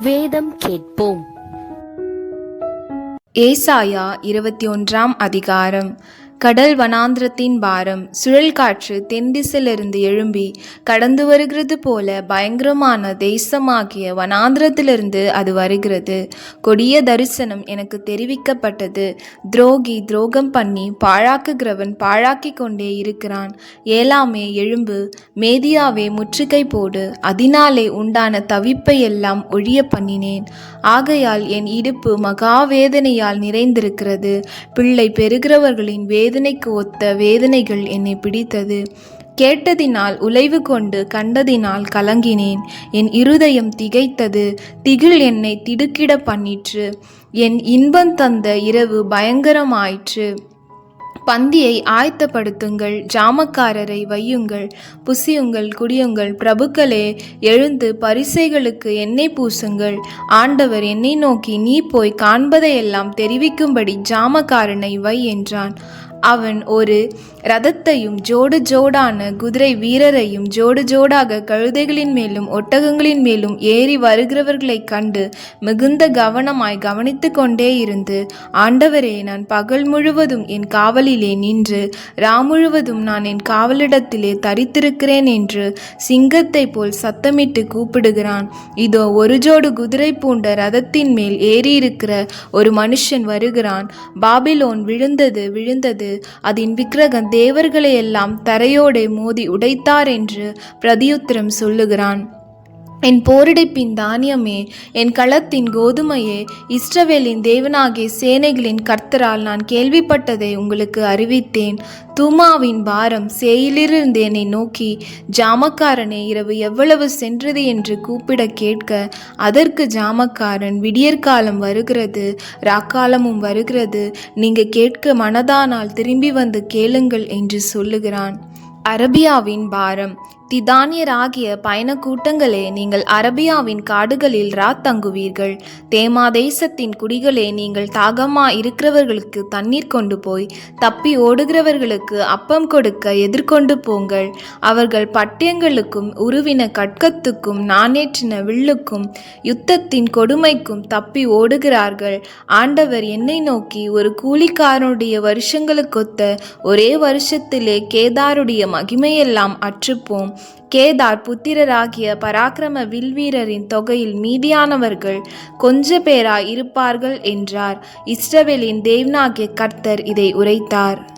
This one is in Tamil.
வேதம் கேட்போம். ஏசாயா இருபத்தி ஒன்றாம் அதிகாரம். கடல் வனாந்திரத்தின் பாரம் சுழல் காற்று தென்திசிலிருந்து எழும்பி கடந்து வருகிறது போல பயங்கரமான தேசமாகிய வனாந்திரத்திலிருந்து அது வருகிறது. கொடிய தரிசனம் எனக்கு தெரிவிக்கப்பட்டது. துரோகி துரோகம் பண்ணி பாழாக்குகிறவன் பாழாக்கி கொண்டே இருக்கிறான். ஏலாமே எழும்பு மேதியாவே முற்றுகை போடு. அதனாலே உண்டான தவிப்பை எல்லாம் ஒழிய பண்ணினேன். ஆகையால் என் இடுப்பு மகாவேதனையால் நிறைந்திருக்கிறது. பிள்ளை பெறுகிறவர்களின் வே வேதனைக்கு ஒத்த வேதனைகள் என்னை பிடித்தது. கேட்டதினால் உழைவு கொண்டு கண்டதினால் கலங்கினேன். என் இருதயம் திகைத்தது. திகில் என்னை திடுக்கிட பண்ணிற்று. என் இன்பம் தந்த இரவு பயங்கரமாயிற்று. பந்தியை ஆயத்தப்படுத்துங்கள் ஜாமக்காரரை வையுங்கள் புசியுங்கள் குடியுங்கள். பிரபுக்களே எழுந்து பரிசைகளுக்கு எண்ணெய் பூசுங்கள். ஆண்டவர் என்னை நோக்கி நீ போய் காண்பதையெல்லாம் தெரிவிக்கும்படி ஜாமக்காரனை வை என்றான். அவன் ஒரு ரதத்தையும் ஜோடு ஜோடான குதிரை வீரரையும் ஜோடு ஜோடாக கழுதைகளின் மேலும் ஒட்டகங்களின் மேலும் ஏறி வருகிறவர்களைக் கண்டு மிகுந்த கவனமாய் கவனித்து கொண்டே இருந்து ஆண்டவரே நான் பகல் முழுவதும் என் காவலிலே நின்று ரா முழுவதும் நான் என் காவலிடத்திலே தரித்திருக்கிறேன் என்று சிங்கத்தை போல் சத்தமிட்டு கூப்பிடுகிறான். இதோ ஒரு ஜோடு குதிரை பூண்ட ரதத்தின் மேல் ஏறியிருக்கிற ஒரு மனுஷன் வருகிறான். பாபிலோன் விழுந்தது விழுந்தது. அதன் விக்கிரகம் தேவர்களையெல்லாம் தரையோடே மோதி உடைத்தார் என்று பிரதியுத்திரம் சொல்லுகிறான். என் போரிடைப்பின் தானியமே என் களத்தின் கோதுமையே இஸ்ரவேலின் தேவனாகிய சேனைகளின் கர்த்தரால் நான் கேள்விப்பட்டதை உங்களுக்கு அறிவித்தேன். தூமாவின் பாரம் சேயிலிருந்து என்னை நோக்கி ஜாமக்காரனே இரவு எவ்வளவு சென்றது என்று கூப்பிட கேட்க அதற்கு ஜாமக்காரன் விடியற்காலம் வருகிறது ராக்காலமும் வருகிறது நீங்க கேட்க மனதானால் திரும்பி வந்து கேளுங்கள் என்று சொல்லுகிறான். அரபியாவின் பாரம் திதானியராகிய பயண கூட்டங்களே நீங்கள் அரபியாவின் காடுகளில் ராத்தங்குவீர்கள் தேமா தேசத்தின் குடிகளே நீங்கள் தாகமா இருக்கிறவர்களுக்கு தண்ணீர் கொண்டு போய் தப்பி ஓடுகிறவர்களுக்கு அப்பம் கொடுக்க எதிர்கொண்டு போங்கள். அவர்கள் பட்டியங்களுக்கும் உருவின கட்கத்துக்கும் நானேற்றின வில்லுக்கும் யுத்தத்தின் கொடுமைக்கும் தப்பி ஓடுகிறார்கள். ஆண்டவர் என்னை நோக்கி ஒரு கூலிக்காரனுடைய வருஷங்களுக்கொத்த ஒரே வருஷத்திலே கேதாருடைய மகிமையெல்லாம் அற்றுப்போம். கேதார் புத்திரராகிய பராக்கிரம வில்வீரரின் தொகையில் மீதியானவர்கள் கொஞ்ச பேராய் இருப்பார்கள் என்றார். இஸ்ரவேலின் தேவனாகிய கர்த்தர் இதை உரைத்தார்.